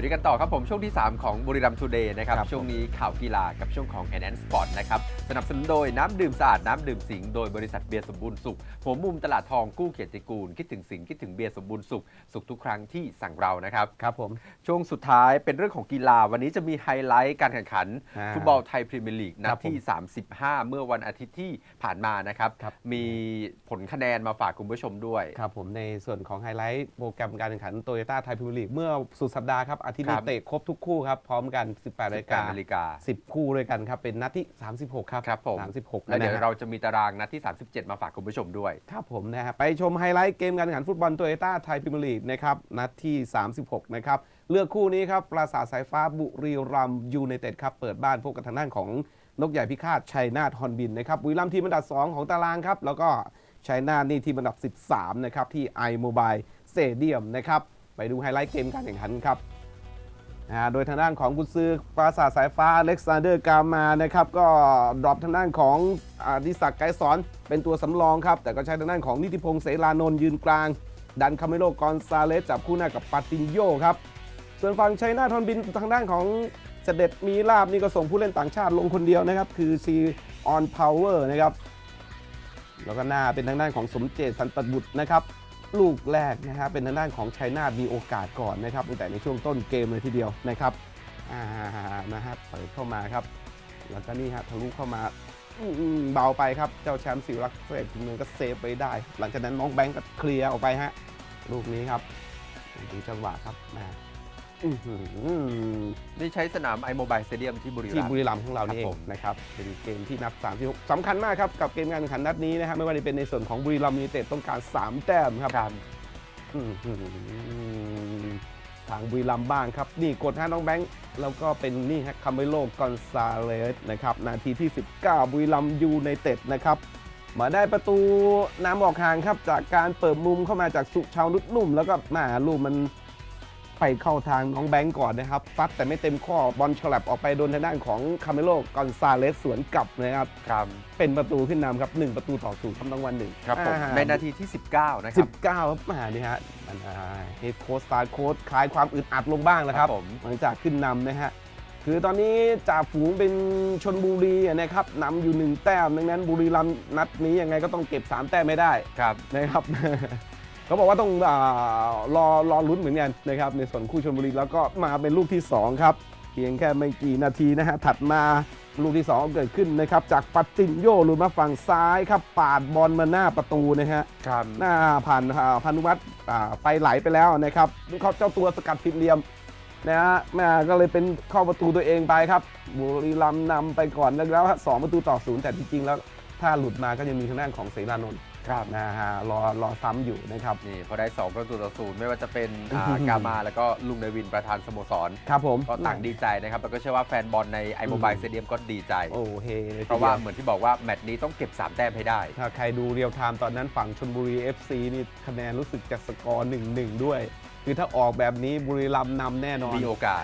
อยู่ด้วยกันต่อครับผมช่วงที่ 3 ของบุรีรัมย์ทูเดย์นะครับครับช่วงนี้ข่าวกีฬากับช่วงของ n n Sport นะครับ สนับสนุนโดยน้ำดื่มสะอาด น้ำดื่มสิงห์โดยบริษัทเบียร์สมบูรณ์สุข หัวมุมตลาดทองกู้เกียรติกูล คิดถึงสิงห์คิดถึงเบียร์สมบูรณ์สุข สุขทุกครั้งที่สั่งเรานะครับครับผมช่วงสุดท้ายเป็นเรื่องของกีฬาวันนี้จะมีไฮไลท์การแข่งขันอ่าฟุตบอลไทยพรีเมียร์ลีกนัครัดบผมที่ 35 เมื่อวันอาทิตย์ที่ผ่านมานะครับครับมีผลคะแนนมาฝากคุณผู้ชมด้วยครับผมในส่วนของไฮไลท์โปรแกรมการแข่งขันโตโยต้าไทยพรีเมียร์ลีกเมื่อสุดสัปดาห์ครับอาทิตย์คนี้รับ เตะครบทุกคู่ครับ พร้อมกัน 18นาฬิกา18นาฬิกา 10 คู่ด้วยกันครับ เป็นนัดที่ 36 ครับครับผม 36แล้วเดี๋ยวนะฮะเราจะมีตารางนัดที่ 37 มาฝากคุณผู้ชมด้วย ครับผมนะฮะไปชมไฮไลท์เกมการแข่งขันฟุตบอลโตโยต้าไทยพรีเมียร์ลีกนะครับ นัดที่ 36 นะครับ เลือกคู่นี้ครับปราสาทสายฟ้าบุรีรัมย์ยูไนเต็ดครับเปิดบ้านพบกับทางด้านของนกใหญ่พิฆาตชัยนาทฮอนบินนะครับบุรีรัมย์ทีมอันดับ2ของตารางครับแล้วก็ชัยนาทนี่ทีมอันดับ 13 นะครับที่ไอโมบายสเตเดียมนะครับไปดูไฮไลท์เกมการแข่งขันครับ อ่าโดยทางด้านของกุญซือปราสาทสายฟ้าเล็กซานเดอร์กามานะครับก็ดรอปทางด้านของอดิศักดิ์ไกรสอนเป็นตัวสำรองครับ แต่ก็ใช้ทางด้านของนิติพงษ์เสรานนท์ยืนกลาง ดันคาเมโลกอนซาเลสจับคู่หน้ากับปาตินโยครับ ส่วนฝั่งชัยนาทอนบินทางด้านของเสด็จมีลาบนี่ก็ส่งผู้เล่นต่างชาติลงคนเดียวนะครับ คือซีออนพาวเวอร์นะครับแล้วก็หน้าเป็นทางด้านของสมเจตสันตบุตรนะครับ ลูกแรกนะครับเป็นทางด้านของไชน่ามีโอกาสก่อนนะครับตั้งแต่ในช่วงต้นเกมเลยทีเดียวนะครับอ่านะฮะเปิดเข้ามาครับ แล้วก็นี่ฮะทะลุเข้ามาเบาไปครับ เจ้าแชมป์สิวรักเฟรดเมืองก็เซฟไปได้ หลังจากนั้นน้องแบงก์ก็เคลียร์ออกไปฮะลูกนี้ครับดูจังหวะครับ อื้อหือนี่ใช้สนามไอโมบายสเตเดียมที่บุรีที่รัมบุย์ รีรัมย์ของเรานี่เอครับงผม นะครับ เป็นเกมที่นับ 36สำคัญมากครับ กับเกมการแข่งขันนัดนี้นะครับไม่ว่าจะเป็นในส่วนของบุรีรัมย์ยูไนเต็ดต้องการ 3 แต้มครับครับอื้อหือทางบุรีรัมย์บ้างครับ นี่กดฮะน้องแบงค์ แล้วก็เป็นนี่ฮะคาเมโลกอนซาเลสนะครับ นาทีที่ 19 บุรีรัมย์ยูไนเต็ดนะครับ มาได้ประตูน้ำออกห่างครับ จากการเปิดมุมเข้ามาจากสุชาวนุชนุ่ม แล้วก็มาลูกมัน ไปเข้าทางน้องแบงก์ก่อนนะครับฟัดแต่ไม่เต็มข้อบอลฉลับออกไปโดนทางด้านของคาเมโลกอนซาเลสสวนกลับนะครับ ครับเป็นประตูขึ้นนำครับ 1 ประตูต่อศูนย์ทำรางวัลหนึ่งครับผมอ่าในนาทีที่ 19 นะครับ 19ครับมานี่ฮะมันเฮดโค้ชสตาร์โค้ชคลายความอึดอัดลงบ้างแล้วครับครับผม หลังจากขึ้นนำนะฮะคือตอนนี้จ่าฝูงเป็นชนบุรีนะครับนำอยู่1แต้มดังนั้นบุรีรัมย์นัดนี้ยังไงก็ต้องเก็บ3แต้มไม่ได้ ครับ นะครับ เขาบอกว่าต้องอารอรอลุ้นเหมือนกันนะครับในส่วนคู่ชนบุรีแล้วก็มาเป็นลูกที่ 2 ครับ เพียงแค่ไม่กี่นาทีนะฮะถัดมาลูกที่ 2 เกิดขึ้นนะครับจากปัตตินโยหลุดมาฝั่งซ้ายครับปาดบอลมาหน้าประตูนะฮะครับหน้าผ่านอ่าพานุวัฒน์อ่าไปไหลไปแล้วนะครับเขาเจ้าตัวสกัดผิดเหลี่ยมนะฮะแม่ก็เลยเป็นเข้าประตูตัวเองไปครับ บุรีรัมย์นำไปก่อนแล้วฮะสองประตูต่อศูนย์แต่จริงๆแล้วถ้าหลุดมาก็ยังมีทางด้านของเสรานนท์ ครับนะฮะรอรอซ้ำอยู่นะครับ นี่พอได้ 2 ประตูต่อศูนย์ไม่ว่าจะเป็นอ่ากามาแล้วก็ลุงเนวินประธานสโมสร ครับผม ก็ต่างดีใจนะครับแล้วก็เชื่อว่าแฟนบอลในไอโมบายสเตเดียมก็ดีใจ โอ้เฮลยเพราะว่าเหมือนที่บอกว่าแมตช์นี้ต้องเก็บ 3 แต้มให้ได้ ถ้าใครดูเรียลไทม์ตอนนั้นฝั่งชนบุรี FC นี่คะแนนรู้สึกจะสกอร์1-1ด้วย คือถ้าออกแบบนี้บุรีรัมย์นำแน่นอน มีโอกาส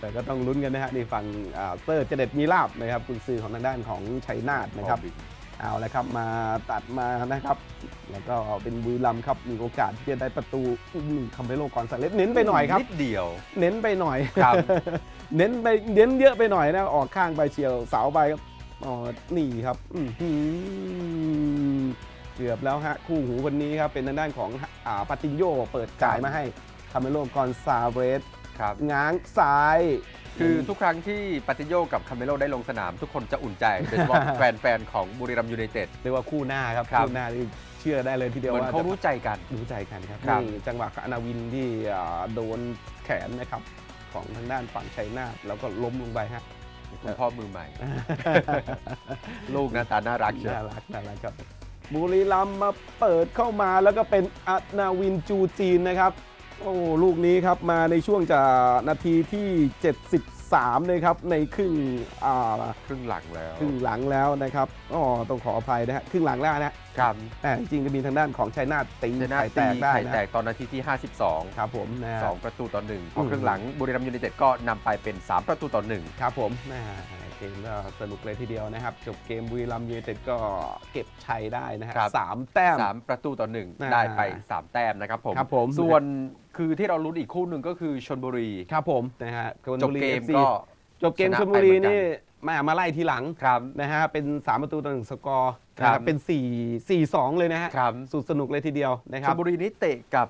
แต่ก็ต้องลุ้นกันนะฮะในฝั่งอ่าเตอร์เจเด็ดมีลาบนะครับคุณซื้อของทางด้านของชัยนาทนะครับ เอาละครับมาตัดมานะครับ แล้วก็เป็นบุรีรัมย์ครับมีโอกาสที่จะได้ประตูอื้อหือคำไปโลกก่อนสาเลสเน้นไปหน่อยครับ นิดเดียว เน้นไปหน่อยครับ เน้นไปเน้นเยอะไปหน่อยนะออกข้างไปเฉียวเสาไปครับอ๋อนี่ครับอื้อหือเกือบแล้วฮะคู่หูคนนี้ครับเป็นทางด้านของอ่าปาตินโยเปิดจ่ายมาให้คาเมโลกอนซาเรส ครับ ง้างซ้าย คือทุกครั้งที่ปาติโยกับคาเมโลได้ลงสนาม ทุกคนจะอุ่นใจโดยเฉพาะแฟนๆของบุรีรัมย์ยูไนเต็ด เรียกว่าคู่หน้าครับครับ คู่หน้าที่เชื่อได้เลยทีเดียวเหมือนว่าเขาจะรู้ใจกัน รู้ใจกันครับครับ นี่จังหวะอนาวินที่อ่าโดนแขนนะครับของทางด้านฝั่งชัยนาทแล้วก็ล้มลงไปฮะ คุณพ่อมือใหม่ ลูกหน้าตาน่ารักเชียว น่ารักน่ารักครับบุรีรัมย์มาเปิดเข้ามาแล้วก็เป็นอนาวินจูจีนนะครับโอ้ลูกนี้ครับมาในช่วงจากนาทีที่ 73เลยครับในครึ่งอ่าครึ่งหลังแล้วครึ่งหลังแล้วนะครับอ๋อต้องขออภัยนะฮะครึ่งหลังแล้วนะครับแต่จริงๆก็มีทางด้านของชัยนาทตีชนะไข่แตตีกได้ไข่นะแตกตอนนาทีที่ 52 ครับผมนะฮะ 2 ประตูต่อหนึ่งพออมครึ่งหลังบุรีรัมย์ยูไนเต็ดก็นำไปเป็น 3 ประตูต่อหนึ่ง ครับผมแม่เกมก็สนุกเลยทีเดียวนะครับ จบเกมบุรีรัมย์ยูไนเต็ดก็เก็บชัยได้นะฮะครับ สามแต้มสามประตูต่อหนึ่งอ่าได้ไป 3 แต้มนะครับผม ครับผมส่วน คือที่เราลุ้นอีกคู่หนึ่งก็คือชนบุรีครับผมนะฮะชลจบบุรี เกม FC ก็ จบเกมชนะชลบุรีไปเหมือนกันนี่มามาไล่ทีหลังครับ นะฮะเป็น 3 ประตูต่อหนึ่งสกอร์ครับนะฮะเป็น4 4 2 เลยนะฮะครับสุดสนุกเลยทีเดียวนะคชรับ ลบุรีนี่เตะกับ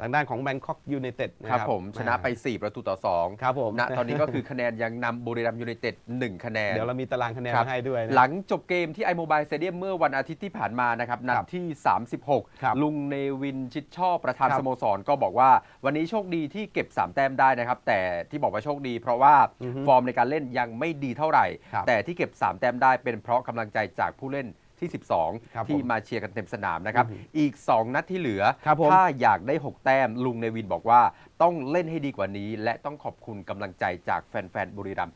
ทางด้านของแบงคอกยูไนเต็ดนะคครัรับบผมชนะไป 4 ประตูต่อ2ครับผมณตอนนี้ก็คือคะแนนยังนำบุรีรัมย์ยูไนเต็ด1คะแนน เดี๋ยวเรามีตารางคะแนนครับ มาให้ด้วยนะ หลังจบเกมที่ไอโมบายสเตเดียมเมื่อวันอาทิตย์ที่ผ่านมานะครับนัดครับที่ ครับ36 ลุงเนวินชิดชอบประธานครับสโมสรก็บอกว่า วันนี้โชคดีที่เก็บ 3 แต้มได้นะครับ แต่ที่บอกว่าโชคดี เพราะว่าอือฮึฟอร์มในการเล่นยังไม่ดีเท่าไหร่ ครับแต่ที่เก็บ 3 แต้มได้เป็นเพราะกำลังใจจากผู้เล่น ที่ครับ12 ที่ผมมาเชียร์กันเต็มสนามนะครับอือฮึอีก 2 นัดที่เหลือครับผมถ้าอยากได้ 6 แต้มลุงเนวินบอกว่าต้องเล่นให้ดีกว่านี้ และต้องขอบคุณกำลังใจจากแฟนๆบุรีรัมย์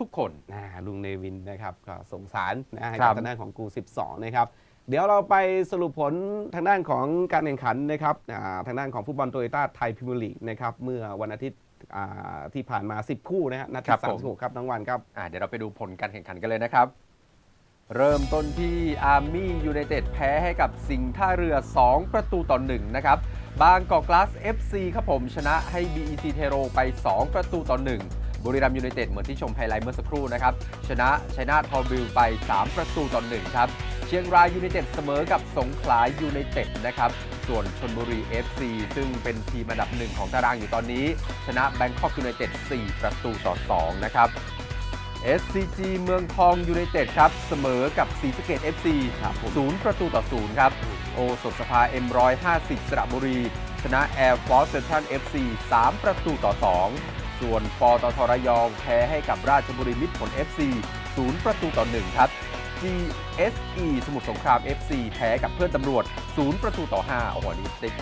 ทุกๆ คนอ่าลุงเนวินนะครับก็สงสารนะให้ครักับบทางด้านของกู 12 นะครับเดี๋ยวเราไปสรุปผลทางด้านของการแข่งขันนะครับอ่าทางด้านของฟุตบอลโตโยต้าไทยพรีเมียร์ลีกนะครับเมื่อวันอาทิตย์อ่าที่ผ่านมา 10 คู่นะฮะนัดครัที่บผม36 ครับน้องวันครับอะเดี๋ยวเราไปดูผลการแข่งขันกันเลยนะครับ เริ่มต้นที่อาร์มี่ยูไนเต็ดแพ้ให้กับสิงห์ท่าเรือ 2 ประตูต่อ1นะครับ บางกอกกลาส FC ครับผมชนะให้ BEC เทโรไป 2 ประตูต่อ 1 บุรีรัมยูไนเต็ดเหมือนที่ชมไฮไลท์เมื่อสักครู่นะครับ ชนะชัยนาททอบิลไป 3 ประตูต่อ 1 ครับ เชียงรายยูไนเต็ดเสมอกับสงขลายูไนเต็ดนะครับ ส่วนชนบุรี FC ซึ่งเป็นทีมอันดับหนึ่งของตารางอยู่ตอนนี้ ชนะแบงคอกยูไนเต็ด4ประตูต่อ 2 นะครับ SCG เมืองทองยูไนเต็ดครับ เสมอกับศรีสะเกด FC ครับผม ศูนย์ประตูต่อศูนย์ครับ โอสถสภา M150 สระบุรี ชนะ Air Force Central FC 3 ประตูต่อ 2 ส่วนปตทระยองแพ้ให้กับราชบุรีมิตรผล FC 0 ประตูต่อ 1 ครับ GSE สมุทรสงคราม FC แพ้กับเพื่อนตำรวจ 0 ประตูต่อ 5 โอ้โห นี่ติด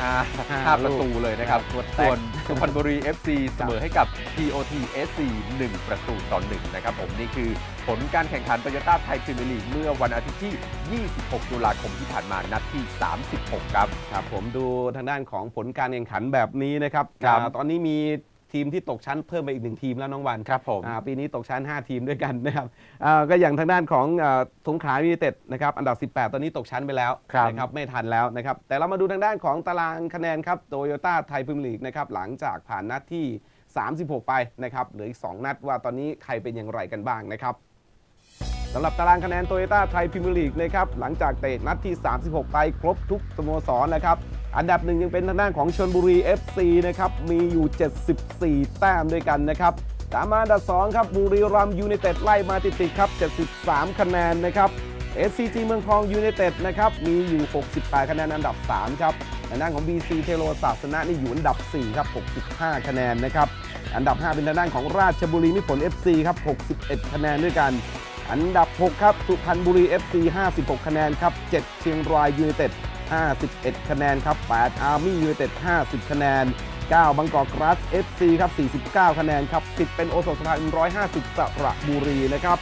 ห้าห้าห้าลูกประตูเลยนะครับตัวแตกส่วนสุพรรณบุรี FC เสมอให้กับ TOT SC 1 ประตูต่อ 1 นะครับผม นี่คือผลการแข่งขันโตโยต้าไทยพรีเมียร์ลีกเมื่อวันอาทิตย์ที่ 26 ตุลาคมที่ผ่านมานัดที่ 36 ครับ ครับ ผมดูทางด้านของผลการแข่งขันแบบนี้นะครับครับอ่าตอนนี้มี ทีมที่ตกชั้นเพิ่มไปอีกหนึ่งทีมแล้วน้องวันครับผมอ่าปีนี้ตกชั้น 5 ทีมด้วยกันนะครับอ่าก็อย่างทางด้านของอ่าสงขลายูไนเต็ดนะครับอันดับ 18 ตอนนี้ตกชั้นไปแล้วครับนะครับไม่ทันแล้วนะครับแต่เรามาดูทางด้านของตารางคะแนนครับโตโยต้าไทยพรีเมียร์ลีกนะครับหลังจากผ่านนัดที่ 36 ไปนะครับเหลืออีก 2 นัดว่าตอนนี้ใครเป็นอย่างไรกันบ้างนะครับสำหรับตารางคะแนนโตโยต้าไทยพรีเมียร์ลีกนะครับหลังจากเตะนัดที่ 36 ไปครบทุกสโมสรนะครับ อันดับหนึ่งยังเป็นทางด้านของชนบุรี FC นะครับ มีอยู่ 74 แต้มด้วยกันนะครับ ตามมาอันดับ2ครับ บุรีรัมย์ยูไนเต็ดไล่มาติดๆครับ 73 คะแนนนะครับ SCG เมืองทองยูไนเต็ดนะครับ มีอยู่ 68 คะแนนอันดับ 3 ครับทางด้านของ BC เทโรศาสนะนี่อยู่อันดับ 4 ครับ 65 คะแนนนะครับ อันดับ 5 เป็นทางด้านของราชบุรีมิตรผล FC ครับ 61 คะแนนด้วยกัน อันดับ 6 ครับ สุพรรณบุรี FC 56 คะแนนครับ 7 เชียงรายยูไนเต็ด 51 คะแนนครับ8อาร์มี่ยูไนเต็ด50 คะแนน 9บางกอกกราส FC ครับ 49 คะแนนครับ 10 เป็นโอสถสภา150 สระบุรีนะครับ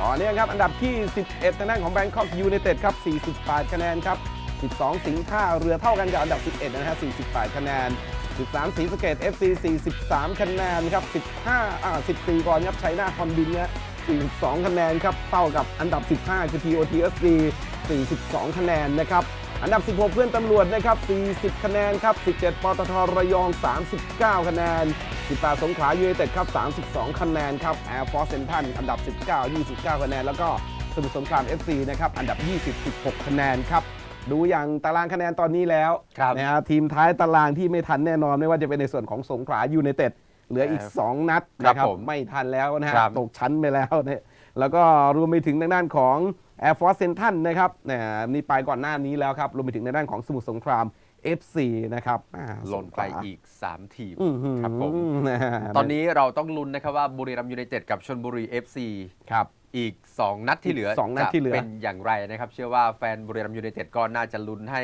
ต่อเนื่องครับ อันดับที่ 11 ทางด้านของแบงคอกยูไนเต็ดครับ 48 คะแนนครับ 12 สิงห์ท่าเรือเท่ากันกับอันดับ 11 นะฮะ 48 คะแนน 13ศรีสเกด FC 43 คะแนนครับ 15 อ่า 14 ก่อนครับชัยนาทคอนบินเนี่ย42 คะแนนครับ เท่ากับอันดับ 15 คือ TOTSC 42 คะแนนนะครับ อันดับ 16 เพื่อนตำรวจนะครับ 40 คะแนนครับ 17 ปตทระยอง 39 คะแนน 18 สงขลายูไนเต็ดครับ 32 คะแนนครับ Air Force Central อันดับ 19 29 คะแนน แล้วก็สมุทรสงคราม FC นะครับ อันดับ 20 16 คะแนนครับ ดูอย่างตารางคะแนนตอนนี้แล้วครับนะฮะทีมท้ายตารางที่ไม่ทันแน่นอนไม่ว่าจะเป็นในส่วนของสงขลายูไนเต็ดเหลืออีก 2 นัดนะคครัรับบผมไม่ทันแล้วนะฮะครับตกชั้นไปแล้วเนี่ยแล้วก็รวมไปถึงทางด้านของ Air Force Central นะครับเนี่ยนี่ไปก่อนหน้านี้แล้วครับรวมไปถึงในด้านของสมุทรสงคราม FC นะครับอ่าหล่นไปสงขลาอีก 3 ทีมอื้อหือครับผมนะฮะตอนนี้เราต้องลุ้นนะครับว่าบุรีรัมย์ยูไนเต็ดกับชนบุรี FC ครับ อีก 2 นัดที่เหลืออีกสองนัดที่เหลือ จะเป็นอย่างไรนะครับ เชื่อว่าแฟนบุรีรัมย์ยูไนเต็ดก็น่าจะลุ้นให้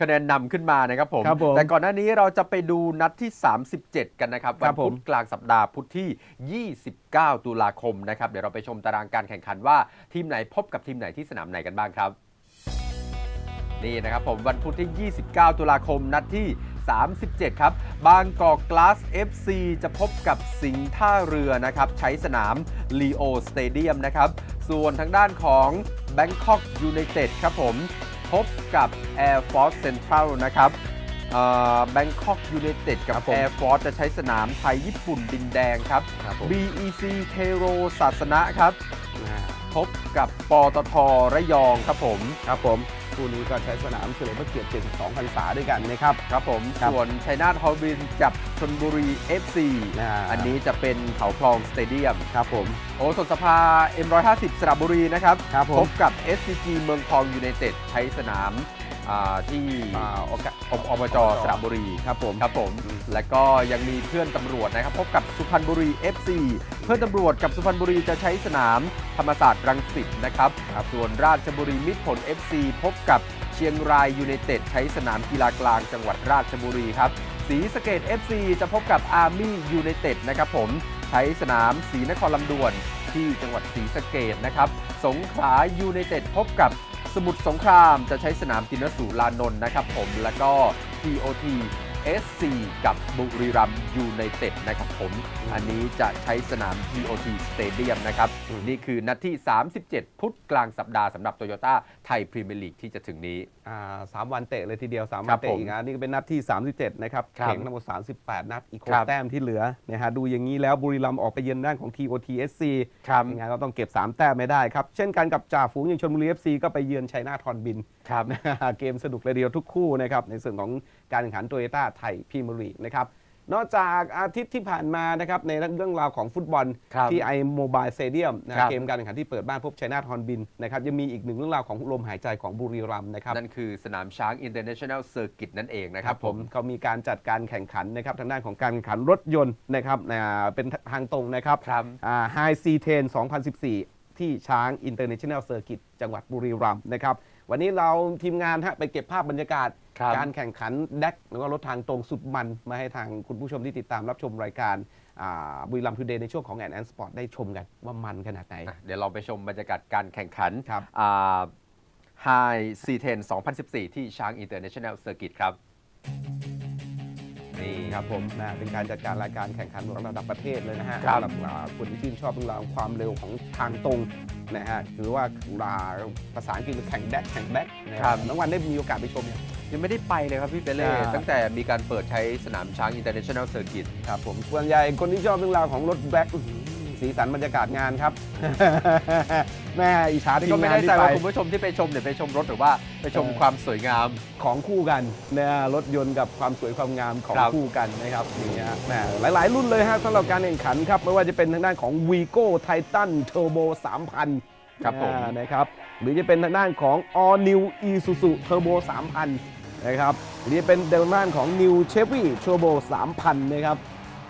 คะแนนนำขึ้นมานะครับผม ครับผมแต่ก่อนหน้านี้เราจะไปดูนัดที่ 37 กันนะครับควัรันบผม พุธกลางสัปดาห์พุธที่ 29 ตุลาคมนะครับ เดี๋ยวเราไปชมตารางการแข่งขันว่าทีมไหนพบกับทีมไหนที่สนามไหนกันบ้างครับ นี่นะครับผมวันพุธที่ 29 ตุลาคมนัดที่ 37 ครับ บางกอกกลาส FC จะพบกับสิงห์ท่าเรือนะครับ ใช้สนามลีโอสเตเดียมนะครับ ส่วนทางด้านของ Bangkok United ครับผม พบกับ Air Force Central นะครับแบงคอกยูไนเต็ดกับครับผม Air Force จะใช้สนามไทยญี่ปุ่นดินแดงครับครับผม BEC เทโรศาสนะครับอ่าพบกับปตทระยองครับผม ครับผม คู่นี้ก็ใช้สนามเฉลิมพระเกียรติ 72 พรรษาด้วยกันนะครับ ครับผมครับส่วนชัยนาทฮอลบินกับชนบุรี FC อ่าอันนี้จะเป็นเขาคลองสเตเดียมครับผม โอสถสภา M150 สระบุรีนะครับครับผมพบกับ SCG เมืองทองยูไนเต็ดใช้สนาม อ่าที่อ่าโอกาสอบอบจสระบุรีครับผมครับผม และก็ยังมีเพื่อนตำรวจนะครับ พบกับสุพรรณบุรี FC เพื่อนตำรวจกับสุพรรณบุรีจะใช้สนามธรรมศาสตร์รังสิตนะครับส่วนราชบุรีมิตรผล FC พบกับเชียงรายยูไนเต็ดใช้สนามกีฬากลางจังหวัดราชบุรีครับศรีสะเกด FC จะพบกับอาร์มี่ยูไนเต็ดนะครับผมใช้สนามศรีนครลำดวนที่จังหวัดศรีสะเกดนะครับ สงขลายูไนเต็ดพบกับ สมุทรสงครามจะใช้สนามตินสูลานนท์นะครับผมแล้วก็ TOT SC กับบุรีรัมย์ยูไนเต็ดนะครับผม อันนี้จะใช้สนาม TOT Stadium นะครับอืมนี่คือนัดที่ 37 พุธกลางสัปดาห์สำหรับโตโยต้าไทยพรีเมียร์ลีกที่จะถึงนี้ อ่าสามวันเตะเลยทีเดียว3ครัวันบเตะผมอีกนะนี่ก็เป็นนัดที่ 37 นะครับครับแข่งทั้งหมด38 นัดอีกหครักบแต้มที่เหลือนะฮะดูอย่างนี้แล้วบุรีรัมย์ออกไปเยือนด้านของ TOTSC ครับ ยังไงก็ต้องเก็บ 3 แต้มไม่ได้ครับ เช่นกันกับจ่าฝูงอย่างชนบุรี FC ก็ไปเยือนชัยนาทอนบิน ครับนะฮะเกมสนุกเลยเดียวทุกคู่นะครับในส่วนของการแข่งขันโตโยต้าไทยพรีเมียร์ลีกนะครับนอกจากอาทิตย์ที่ผ่านมานะครับในเรื่องราวของฟุตบอลครับที่ไอโมบายสเตเดียมนะครับเกมการแข่งขันที่เปิดบ้านพบชัยนาทฮอนบินนะครับยังมีอีกหนึ่งเรื่องราวของลมหายใจของบุรีรัมย์นะครับนั่นคือสนามช้าง International Circuit นั่นเองนะครับผมเขามีการจัดการแข่งขันนะครับทางด้านของการแข่งขันรถยนต์นะครับอ่าเป็นทางตรงนะครับครับไฮซีเทน2014 ที่ช้าง International Circuit จังหวัดบุรีรัมย์นะครับวันนี้เราทีมงานฮะไปเก็บภาพบรรยากาศ ครับการแข่งขันแดกแล้วก็รถทางตรงสุดมันมาให้ทางคุณผู้ชมที่ติดตามรับชมรายการอ่าบุรีรัมย์ทูเดย์ในช่วงของแอนแอนสปอร์ตได้ชมกันว่ามันขนาดไหนอะเดี๋ยวเราไปชมบรรยากาศการแข่งขันครับไฮซีเทน2014 ที่ช้าง International Circuit ครับนี่ครับผมนะเป็นการจัดการรายการแข่งขันระดับประเทศเลยนะฮะครับสำหรับอ่าคนที่ชื่นชอบเรื่องราวความเร็วของทางตรงนะฮะหรือว่าอ่าภาษาอังกฤษแข่งแดกแข่งแบ็กนะคครัรับบน้องวันได้มีโอกาสไปชมยังยั งไม่ได้ไปเลยครับพี่เปเล่อ่าตั้งแต่มีการเปิดใช้สนามช้าง International Circuit ครับผมส่วนใหญ่คนที่ชอบเรื่องราวของรถแบ็กสีสันบรรยากาศงานครับ แม่อิจฉาทีก็มไม่งานแน่ที่ใจไปว่าคุณผู้ชมที่ไปชมเนี่ยไปชมรถหรือว่าไปชมเออความสวยงาม ของคู่กันนะฮะรถยนต์กับความสวยความงามของครับ คู่กันนะครับนี่ฮะแหมหลาย ๆ รุ่นเลยฮะสำหรับการแข่งขันครับ ไม่ว่าจะเป็นทางด้านของ Vigo Titan Turbo 3000 ครับผม อ่านะครับหรือจะเป็นทางด้านของ All New Isuzu Turbo 3000 นะครับหรือจะเป็นเดลน่านของ New Chevy Turbo 3000 นะครับ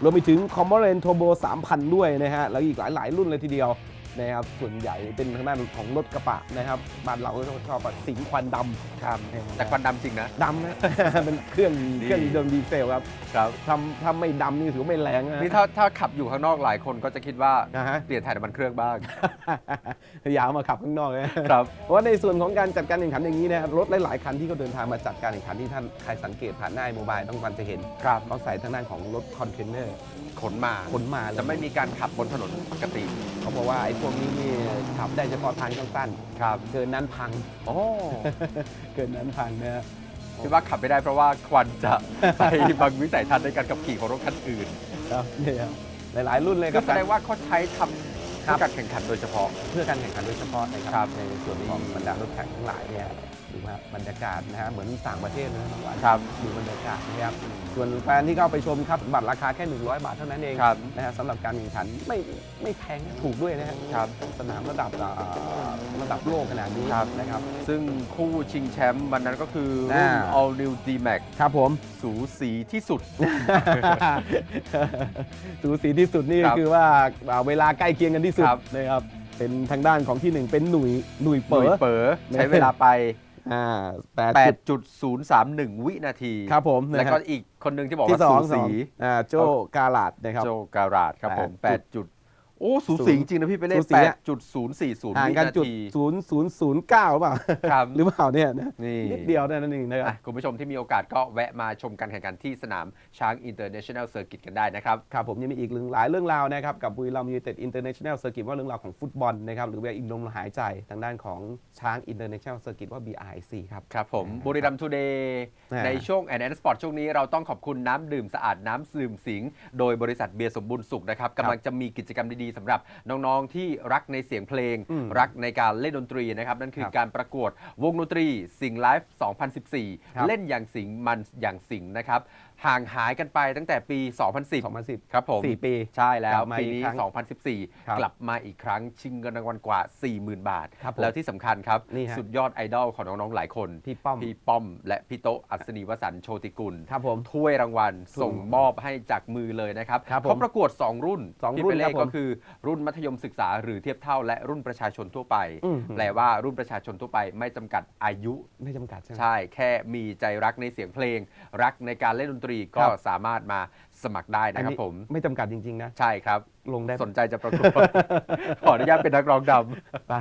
รวมไปถึง c o m m o r a n Turbo 3000 ด้วยนะฮะ แล้วอีกหลาย ๆ รุ่นเลยทีเดียว นะครับส่วนใหญ่เป็นทางด้านของรถกระบะนะครับบ้านเราก็ชอบแบบสิงควันดำครับแต่ควันดำจริงนะ ดำนะ เป็นเครื่องดีเครื่องยนต์ดีเซลครับครับทำถ้าไม่ดำนี่ถือว่าไม่แรงนะนี่ถ้าถ้าขับอยู่ข้างนอกหลายคนก็จะคิดว่านะฮะเปลี่ยนถ่ายน้ำมันเครื่องบ้างอย่าเอามาขับข้างนอกเลยครับเพราะว่าในส่วนของการจัดการแข่งขันอย่างนี้นะครับรถหลาย ๆ คันที่เขาเดินทางมาจัดการแข่งขันที่ท่านใครสังเกตผ่านหน้าโมบายต้องวันจะเห็นครับเขาใส่ทางด้านของรถคอนเทนเนอร์ขนมาขนมาเลยจะไม่มีการขับบนถนนปกติเขาบอกว่าไอ้พวกนี้นี่ขับได้เฉพาะทางสั้นครับๆเกินนั้นพัง โอ้เกินนั้นพังนะฮะ คิดว่าขับไม่ได้เพราะว่าควันจะ ไปบังวิสัยทัศน์ในการขับขี่ของรถคันอื่น ครับเนี่ยครับหลายๆรุ่นเลยคก็รับแสดงว่าเขาใช้ทำครัเพื่อบการแข่งขันโดยเฉพาะ เพื่อการแข่งขันโดยเฉพาะนะคครัรับบในส่วนของบรรดารถแข่งทั้งหลายเนี่ยดูว่าบรรยากาศนะฮะเหมือนต่างประเทศนะน้องหวานครับดูบรรยากาศนะครับส่วนแฟนที่เข้าไปชมครับบัตรราคาแค่ 100 บาทเท่านั้นเองครับนะฮะสำหรับการแข่งขันไม่ไม่แพงถูกด้วยนะฮะครับสนามระดับอ่าระดับโลกขนาดนี้ครับนะครับซึ่งคู่ชิงแชมป์วันนั้นก็คือรุ่นอ่า All New D-Max ครับผมสูสีที่สุด สูสีที่สุดนี่ครับคือว่าอ่าเวลาใกล้เคียงกันที่สุดครับ นะครับเป็นทางด้านของที่หนึ่งเป็นหนุ่ยหนุ่ยหเป๋นุ่ยอเป๋อใช้เวลาไป อ่าแปดจุด8.031 วินาที ครับผมนะฮะแล้วก็อีกคนหนึ่งที่บอกที่ว่าสอสูงสอสีงอ่าโจกาลาดนะครับ โจการาดครับผมแปด8จุด โอ้สูสีจริงๆนะพี่ไปเล่สูสีแปอะดจุดศูนย์สี่ศูนย์ห่างวิกันนาจุดทีศูนย์ศูนย์ศูนย์เก้าหรือเปล่า ครับ หรือเปล่าเนี่ยนะนี่นิดเดียวเท่านั้นเองนะครับ อะคุณผู้ชมที่มีโอกาสก็แวะมาชมการแข่งขันที่สนามช้างอินเตอร์เนชั่นแนลเซอร์กิตกันได้นะครับ ครับผมยังมีอีกหลายเรื่องราวนะครับ กับบุรีรัมย์ยูไนเต็ดอินเตอร์เนชั่นแนลเซอร์กิตว่าเรื่องราวของฟุตบอลนะครับ หรือว่าอีกลมหายใจทางด้านของช้างอินเตอร์เนชั่นแนลเซอร์กิตว่า BIC ครับ ครับผมอ่าบุรีรัมย์ทูเดย์อ่า ในช่วงแอนแอนสปอร์ตช่วงนี้เราต้องขอบคุณน้ำดื่มสะอาดน้ำดื่มสิง โดยบริษัทเบียร์สมบูรณ์สุขนะครับกำลังจะมีกิจกรรมดีๆสำหรับน้องๆที่รักในเสียงเพลงอืมรักในการเล่นดนตรีนะครับ นั่นคือครับการประกวดวงดนตรีสิงห์ไลฟ์ครับ2014 เล่นอย่างสิงห์มันอย่างสิงห์นะครับ ห่างหายกันไปตั้งแต่ปี 2010 2010 ครับผมสี่ปีใช่แล้กลัวบมาปีอีกนี้ครั้งครับ2014 กลับมาอีกครั้งชิงเงินรางวัลกว่า 40,000 บาทครับผมแล้วที่สำคัญครับนี่ฮะสุดยอดไอดอลของน้องๆ หลายคน พี่ป้อม พี่ป้อม และพี่โตะอัศนีวสันต์โชติกุลครับผมถ้วยรางวัลถูกส่งมอบให้จากมือเลยนะครับครับผมเขาประกวด 2 รุ่นสองที่รุ่นเป็นเลครัขบผมก็คือ รุ่นมัธยมศึกษาหรือเทียบเท่า และรุ่นประชาชนทั่วไปอืมแปลว่ารุ่นประชาชนทั่วไป ไม่จำกัดอายุไม่จำกัดใช่ไหมใช่แค่มีใจรักในเสียงเพลง รักในการเล่นดนตรีก็ครับ สามารถมาสมัครได้อันนะครับนี้ผม ไม่จำกัดจริง ๆ นะ ใช่ครับ ลงได้สนใจจะประกวด ขออนุญาตเป็นนักร้องดำไป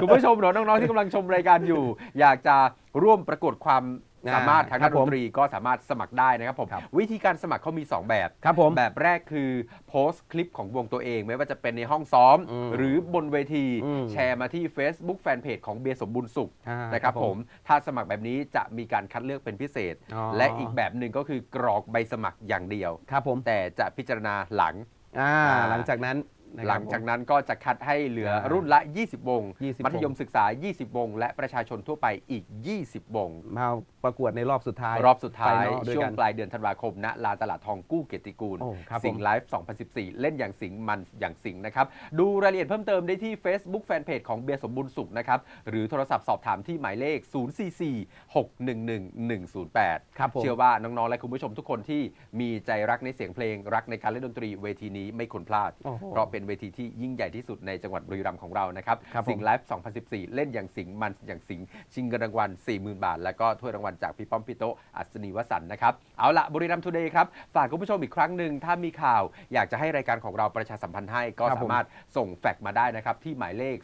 คุณผู้ชมเนอะน้องๆที่กำลังชมรายการอยู่ อยากจะร่วมประกวดความอ่า สามารถทางด้านครับดผมนตรีก็สามารถสมัครได้นะครับผมครับวิธีการสมัครเขามี 2 แบบครับผมแบบแรกคือโพสต์คลิปของวงตัวเอง ไม่ว่าจะเป็นในห้องซ้อมอืมหรือบนเวทีอืมแชร์มาที่ Facebook Fanpage ของเบียร์สมบูรณ์สุขอ่านะครับผมถ้าสมัครแบบนี้จะมีการคัดเลือกเป็นพิเศษอ๋อและอีกแบบหนึ่งก็คือกรอกใบสมัครอย่างเดียวครับผมแต่จะพิจารณาหลังอ่าอ่าหลังจากนั้น นะครับหลังจากนั้นก็จะคัดให้เหลืออ่ารุ่นละ 20 วง 20มัธยมศึกษา 20 วง และประชาชนทั่วไปอีก 20 วง มาประกวดในรอบสุดท้ายรอบสุดท้ายไฟนอลด้วยช่วกังนปลายเดือนธันวาคมณลานตลาดทองกู้เกียรติกูล โอ้ครับสิงผมห์ไลฟ์2014 เล่นอย่างสิงห์มันอย่างสิงห์นะครับ ดูรายละเอียดเพิ่มเติมได้ที่ Facebook Fanpage ของเบียร์สมบูรณ์สุขนะครับ หรือโทรศัพท์สอบถามที่หมายเลข 044-611-108 ครับผม เชื่อว่าน้อง ๆ และคุณผู้ชมทุกคนที่มีใจรักในเสียงเพลงรักในการเล่นดนตรีเวทีนี้ไม่ควรพลาด โอ้โห เพราะเป็นเวทีที่ยิ่งใหญ่ที่สุดในจังหวัดบุรีรัมย์ของเรานะครับครับผม สิงห์ไลฟ์2014 เล่นอย่างสิงห์มันอย่างสิงห์ชิงเงินรางวัล 40,000 บาท แล้วก็ถ้วยรางวัลจากพี่ป้อมพี่โตะอัศนีวสันต์นะครับเอาละบุรีรัมย์ทูเดย์ครับ ฝากคุณผู้ชมอีกครั้งหนึ่งถ้ามีข่าวอยากจะให้รายการของเราประชาสัมพันธ์ให้ก็ครับสาผมมารถส่งแฟกซ์มาได้นะครับที่หมายเลข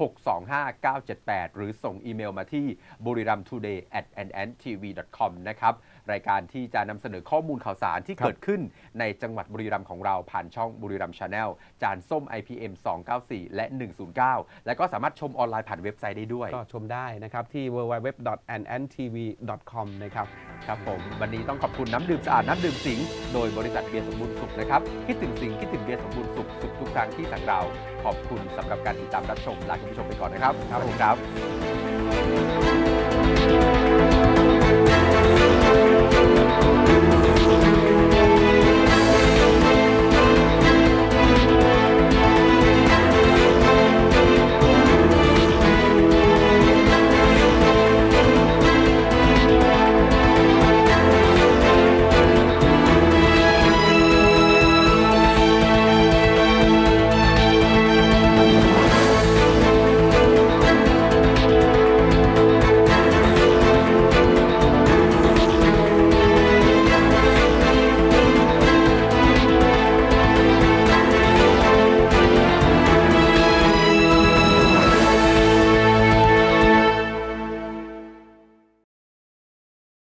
044-625-978 หรือส่งอีเมลมาที่ b u r i r a m t o d a y at ntv com นะครับ รายการที่จะนำเสนอข้อมูลข่าวสารที่ครับเกิดขึ้นในจังหวัดบุรีรัมย์ของเราผ่านช่องบุรีรัมย์ชาแนลจานส้ม IPM 294 และ 109 และก็สามารถชมออนไลน์ผ่านเว็บไซต์ได้ด้วย ก็ชมได้นะครับที่ www.nnTV.com นะครับครับผม วันนี้ต้องขอบคุณน้ำดื่มสะอาดน้ำดื่มสิงห์โดยบริษัทเบียร์สมบูรณ์สุขนะครับคิดถึงสิงห์คิดถึงเบียร์สมบูรณ์สุขสุขทุกครั้งที่สั่งเรา ขอบคุณสำหรับการติดตามรับชมลาคุณผู้ชมไปก่อนนะครับครับสวัสดีครับ